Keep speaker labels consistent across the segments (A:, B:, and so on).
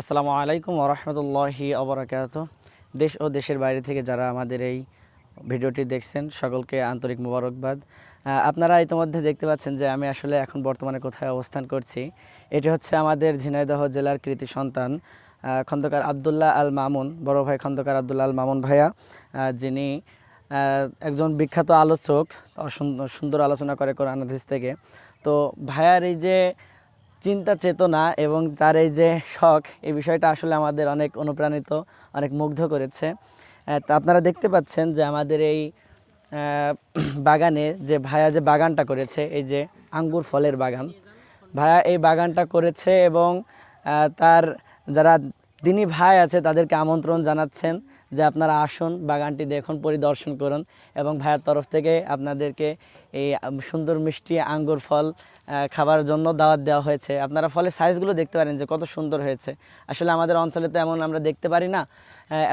A: আসসালামু আলাইকুম ওরহমতুল্লাহি অবরাকাত। দেশ ও দেশের বাইরে থেকে যারা আমাদের এই ভিডিওটি দেখছেন, সকলকে আন্তরিক মোবারকবাদ। আপনারা ইতিমধ্যে দেখতে পাচ্ছেন যে আমি আসলে এখন বর্তমানে কোথায় অবস্থান করছি। এটি হচ্ছে আমাদের ঝিনাইদহ জেলার কৃতি সন্তান খন্দকার আবদুল্লাহ আল মামুন, বড় ভাই খন্দকার আবদুল্লাহ আল মামুন ভাইয়া যিনি একজন বিখ্যাত আলোচক সুন্দর আলোচনা করে কোরআন হাদিস থেকে। তো ভাইয়ার এই যে চিন্তা, চেতনা এবং তার এই যে শখ এই বিষয়টা আসলে আমাদের অনেক অনুপ্রাণিত, অনেক মুগ্ধ করেছে। আপনারা দেখতে পাচ্ছেন যে আমাদের এই বাগানে যে ভাইয়া যে বাগানটা করেছে, এই যে আঙ্গুর ফলের বাগান ভাইয়া এই বাগানটা করেছে এবং তার যারা দিনী ভাই আছে তাদেরকে আমন্ত্রণ জানাচ্ছেন যে আপনারা আসুন, বাগানটি দেখুন, পরিদর্শন করুন এবং ভাইয়ের তরফ থেকে আপনাদেরকে এই সুন্দর মিষ্টি আঙ্গুর ফল খাবার জন্য দাওয়াত দেওয়া হয়েছে। আপনারা ফলের সাইজগুলো দেখতে পারেন যে কত সুন্দর হয়েছে। আসলে আমাদের অঞ্চলে তো এমন আমরা দেখতে পারি না।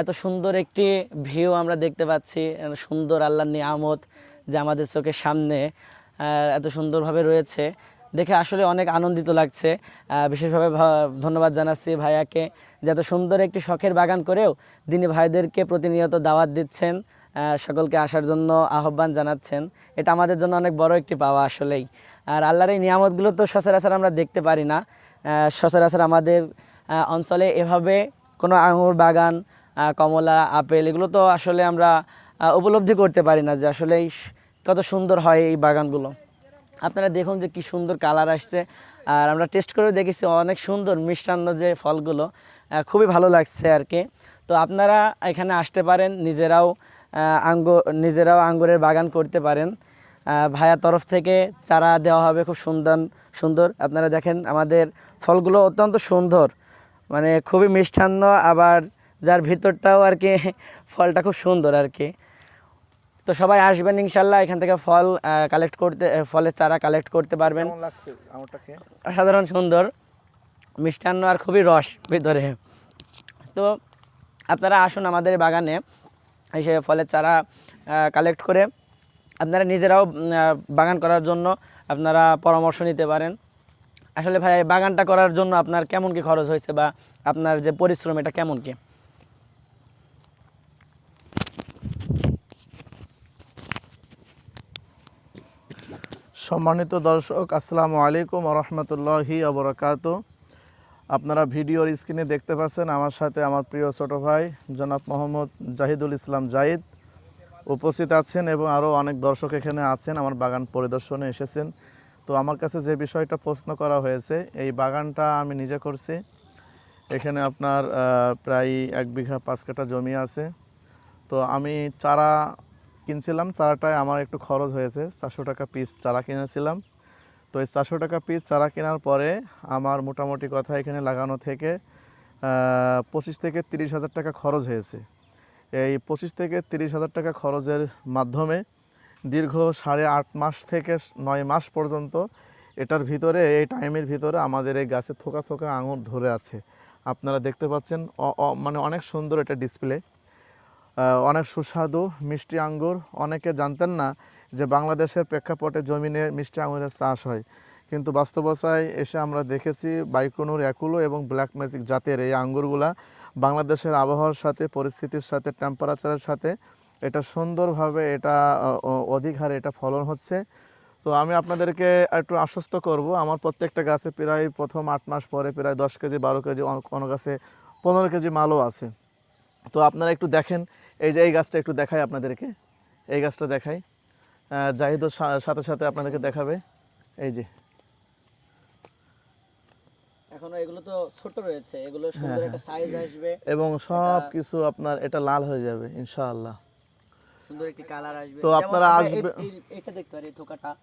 A: এত সুন্দর একটি ভিউ আমরা দেখতে পাচ্ছি। সুন্দর আল্লাহর নিয়ামত যে আমাদের চোখের সামনে এত সুন্দরভাবে রয়েছে। দেখে আসলে অনেক আনন্দিত লাগছে। বিশেষভাবে ধন্যবাদ জানাচ্ছি ভাইয়াকে যে এত সুন্দর একটি শখের বাগান করেও তিনি ভাইদেরকে প্রতিনিয়ত দাওয়াত দিচ্ছেন। সকলকে আসার জন্য আহ্বান জানাচ্ছেন। এটা আমাদের জন্য অনেক বড় একটি পাওয়া আসলেই। আর আল্লাহর এই নিয়ামতগুলো তো সচরাচর আমরা দেখতে পারি না। সচরাচর আমাদের অঞ্চলে এভাবে কোনো আঙুর বাগান কমলা, আপেল এগুলো তো আসলে আমরা উপলব্ধি করতে পারি না যে আসলে কত সুন্দর হয় এই বাগানগুলো। আপনারা দেখুন যে কি সুন্দর কালার আসছে। আর আমরা টেস্ট করে দেখেছি অনেক সুন্দর মিষ্টান্ন যে ফলগুলো খুবই ভালো লাগছে আর কি। তো আপনারা এখানে আসতে পারেন, নিজেরাও আঙ্গুর নিজেরাও আঙ্গুরের বাগান করতে পারেন। ভাইয়ার তরফ থেকে চারা দেওয়া হবে খুব সুন্দর সুন্দর। আপনারা দেখেন আমাদের ফলগুলো অত্যন্ত সুন্দর মানে খুবই মিষ্টান্ন আবার যার ভিতরটাও আর কি ফলটা খুব সুন্দর আর কি। তো সবাই আসবেন ইনশাল্লাহ এখান থেকে ফল কালেক্ট করতে ফলের চারা কালেক্ট করতে পারবেন। সাধারণ সুন্দর মিষ্টান্ন আর খুবই রস ভিতরে। তো আপনারা আসুন আমাদের বাগানে এসে ফলের চারা কালেক্ট করে আপনারা নিজেরাও বাগান করার জন্য আপনারা পরামর্শ নিতে পারেন। আসলে ভাই বাগানটা করার জন্য আপনার কেমন কি খরচ হয়েছে বা আপনার যে পরিশ্রম, এটা কেমন কি?
B: সম্মানিত দর্শক, আসসালামু আলাইকুম রহমতুল্লাহি অবরাকাত আপনারা ভিডিওর স্ক্রিনে দেখতে পাচ্ছেন আমার সাথে আমার প্রিয় ছোট ভাই, জনাব মোহাম্মদ জাহিদুল ইসলাম জাহিদ। উপস্থিত আছেন এবং আরও অনেক দর্শক এখানে আছেন, আমার বাগান পরিদর্শনে এসেছেন। তো আমার কাছে যে বিষয়টা প্রশ্ন করা হয়েছে, এই বাগানটা আমি নিজে করছি। এখানে আপনার প্রায় এক বিঘা পাঁচ কাঠা জমি আছে। তো আমি চারা কিনছিলাম, চারাটায় আমার একটু খরচ হয়েছে, চারশো টাকা পিস চারা কিনেছিলাম। তো এই চারশো টাকা পিস চারা কেনার পরে আমার মোটামুটি কথা এখানে লাগানো থেকে পঁচিশ থেকে তিরিশ হাজার টাকা খরচ হয়েছে। এই পঁচিশ থেকে তিরিশ হাজার টাকা খরচের মাধ্যমে দীর্ঘ সাড়ে আট মাস থেকে নয় মাস পর্যন্ত এটার ভিতরে, এই টাইমের ভিতরে আমাদের এই গাছে থোকা থোকা আঙুর ধরে আছে। আপনারা দেখতে পাচ্ছেন মানে অনেক সুন্দর এটা ডিসপ্লে। অনেক সুস্বাদু মিষ্টি আঙ্গুর। অনেকে জানতেন না যে বাংলাদেশের প্রেক্ষাপটে জমিনে মিষ্টি আঙুরের চাষ হয়। কিন্তু বাস্তবতায় এসে আমরা দেখেছি বাইকুনুর একুলো এবং ব্ল্যাক ম্যাজিক জাতের এই আঙ্গুরগুলা বাংলাদেশের আবহাওয়ার সাথে, পরিস্থিতির সাথে টেম্পারেচারের সাথে এটা সুন্দরভাবে এটা অধিক হারে এটা ফলন হচ্ছে। তো আমি আপনাদেরকে একটু আশ্বস্ত করব, আমার প্রত্যেকটা গাছে প্রায় প্রথম আট মাস পরে প্রায় দশ কেজি, বারো কেজি কোনো গাছে পনেরো কেজি মালও আছে। তো আপনারা একটু দেখেন, এই যে এই গাছটা একটু দেখাই আপনাদেরকে। এই গাছটা দেখাই। সা- সাথে সাথে আপনাদেরকে দেখাবে। এই যে।
A: এখনও এগুলো তো ছোট রয়েছে এগুলো সুন্দর একটা সাইজ আসবে।
B: এবং সব কিছু আপনার এটা লাল হয়ে যাবে ইনশাআল্লাহ।
A: সুন্দর একটি কালার আসবে।
B: তো আপনারা আসবে-
A: এটা দেখতে থোকাটা।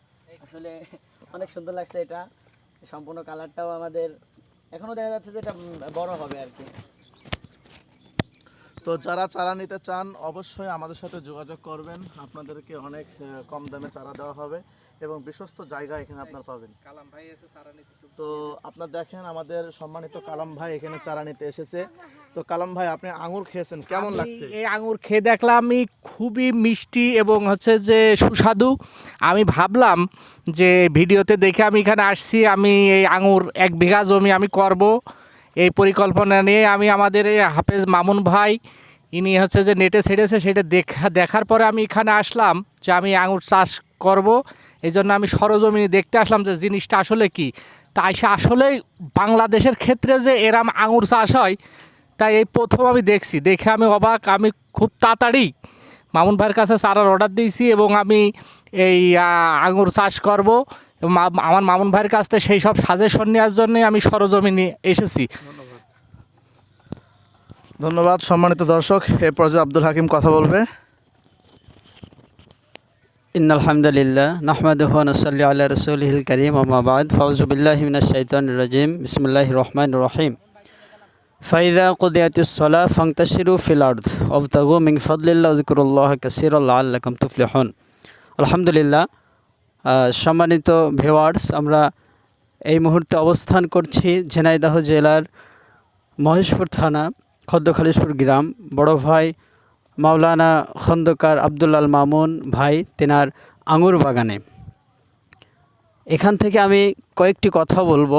A: আসলে অনেক সুন্দর লাগছে এটা। সম্পূর্ণ কালারটাও আমাদের এখনও দেখা যাচ্ছে যে এটা বড় হবে আর কি।
B: তো যারা চারা নিতে চান অবশ্যই আমাদের সাথে যোগাযোগ করবেন। আপনাদেরকে অনেক কম দামে চারা দেওয়া হবে। এবং বিশ্বস্ত জায়গা এখানে আপনার পাবেন। তো আপনার দেখেন আমাদের সম্মানিত কালাম ভাই এখানে চারা নিতে এসেছে। তো কালাম ভাই আপনি আঙুর খেয়েছেন কেমন লাগছে?
C: এই আঙুর খেয়ে দেখলাম আমি খুবই মিষ্টি এবং হচ্ছে যে সুস্বাদু। আমি ভাবলাম যে ভিডিওতে দেখে আমি এখানে আসছি আমি এই আঙুর এক বিঘা জমি আমি করব। এই পরিকল্পনা নিয়ে আমি আমাদের এই হাফেজ মামুন ভাই ইনি হচ্ছে যে নেটে ছেড়েছে সেটা দেখা দেখার পরে আমি এখানে আসলাম যে আমি আঙুর চাষ করব। এই জন্য আমি সরজমিনে দেখতে আসলাম যে জিনিসটা আসলে কি। তাই সে আসলেই বাংলাদেশের ক্ষেত্রে যে এরাম আঙুর চাষ হয়, তাই এই প্রথম আমি দেখছি। দেখে আমি অবাক, আমি খুব তাড়াতাড়ি মামুন ভাইয়ের কাছে চারার অর্ডার দিয়েছি এবং আমি এই আঙুর চাষ করব। আমার মামুন ভাইয়ের কাছ থেকে সেই সব সাজেশন নেওয়ার জন্যই আমি সরজমিনে এসেছি।
B: ধন্যবাদ সম্মানিত দর্শক। এ পর্যায়ে আব্দুল হাকিম কথা বলবে।
D: ইন নাহমাদুহু ওয়া নুসাল্লি আলা রাসূলিহিল কারীম আম্মা বাদ ফাউযু বিল্লাহি মিনাশ শাইতানির রাজিম বিসমিল্লাহির রহমানির রহিম ফাইদা আরদ ওয়াবতাগু মিন ফাদলিল্লাহি ওয়া যিকুরুল্লাহ কাসীরান লাআল্লাকুম তুফলিহুন আলহামদুলিল্লাহ আহ, সম্মানিত ভিউয়ার্স আমরা এই মুহূর্তে অবস্থান করছি ঝিনাইদহ জেলার মহেশপুর থানা খদ্দখালিশপুর গ্রাম। বড় ভাই মাওলানা খন্দকার আবদুল্লাল মামুন ভাই, তেনার আঙুর বাগানে। এখান থেকে আমি কয়েকটি কথা বলব।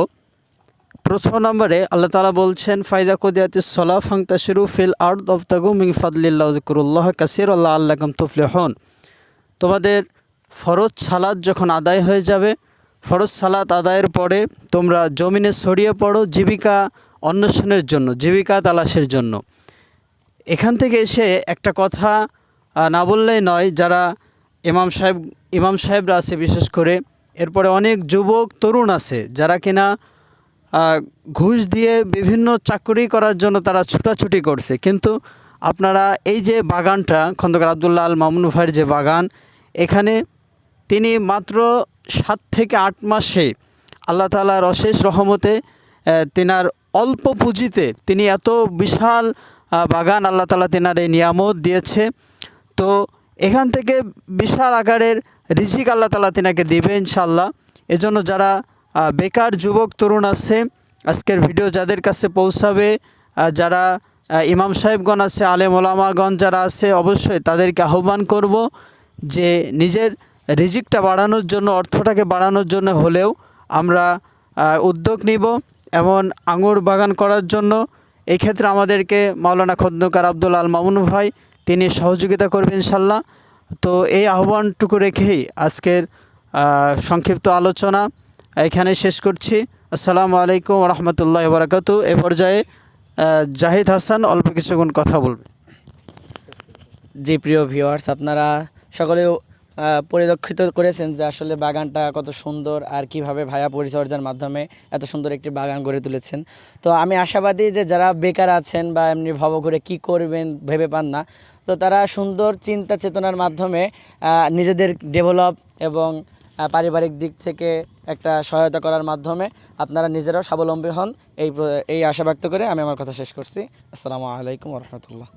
D: প্রথম নম্বরে আল্লাহ তালা বলছেন ফায়দা কদিয়াতি সলা ফাংতা শিরু ফিল আর্দ অফ তাগু মিং ফাদলিল্লাহ জিকুরুল্লাহ কাসির আল্লাহ আল্লাহম তুফলেহন। তোমাদের ফরজ সালাদ যখন আদায় হয়ে যাবে, ফরজ সালাত আদায়ের পরে তোমরা জমিনে ছড়িয়ে পড়ো জীবিকা অন্বেষণের জন্য, জীবিকা তালাশের জন্য। এখান থেকে এসে একটা কথা না বললেই নয়, যারা ইমাম সাহেব, ইমাম সাহেবরা আছে বিশেষ করে, এরপরে অনেক যুবক, তরুণ আছে, যারা কিনা ঘুষ দিয়ে বিভিন্ন চাকরি করার জন্য তারা ছুটাছুটি করছে। কিন্তু আপনারা এই যে বাগানটা, খন্দকার আবদুল্লাহ আল মামুন ভাইয়ের যে বাগান, এখানে তিনি মাত্র সাত থেকে আট মাসে আল্লাহ তালার অশেষ রহমতে তিনার অল্প পুঁজিতে তিনি এত বিশাল বাগান আল্লাহ তালা তেনার এই নিয়ামত দিয়েছে। তো এখান থেকে বিশাল আকারের রিজিক আল্লাহ তালা তিনাকে দিবে ইনশাল্লাহ এজন্য যারা বেকার যুবক, তরুণ আছে, আজকের ভিডিও যাদের কাছে পৌঁছাবে যারা ইমাম সাহেবগণ আছে, আলেম ওলামাগণ যারা আছে, অবশ্যই তাদেরকে আহ্বান করব যে নিজের রিজিকটা বাড়ানোর জন্য, অর্থটাকে বাড়ানোর জন্য হলেও আমরা উদ্যোগ নিব। এমন আঙুর বাগান করার জন্য এই ক্ষেত্রে আমাদেরকে মাওলানা খন্দকার আব্দুল আল মামুন ভাই তিনি সহযোগিতা করবেন ইনশাল্লাহ। তো এই আহ্বানটুকু রেখেই আজকের সংক্ষিপ্ত আলোচনা এখানে শেষ করছি। আসসালামু আলাইকুম রহমতুল্লাহ বারাকাতু এ পর্যায়ে জাহিদ হাসান অল্প কিছুক্ষণ কথা বলবে। জি প্রিয় ভিউয়ার্স আপনারা সকলেও আহ, পরিলক্ষিত করেছেন যে আসলে বাগানটা কত সুন্দর আর কীভাবে ভায়া পরিচর্যার মাধ্যমে এত সুন্দর একটি বাগান গড়ে তুলেছেন। তো আমি আশাবাদী যে যারা বেকার আছেন বা এমনি ভব করে কি করবেন ভেবে পান না, তো তারা সুন্দর চিন্তা চেতনার মাধ্যমে নিজেদের ডেভেলপ এবং পারিবারিক দিক থেকে একটা সহায়তা করার মাধ্যমে আপনারা নিজেরাও স্বাবলম্বী হন। এই এই আশা ব্যক্ত করে আমি আমার কথা শেষ করছি। আসসালামু আলাইকুম রহমতুল্লাহ।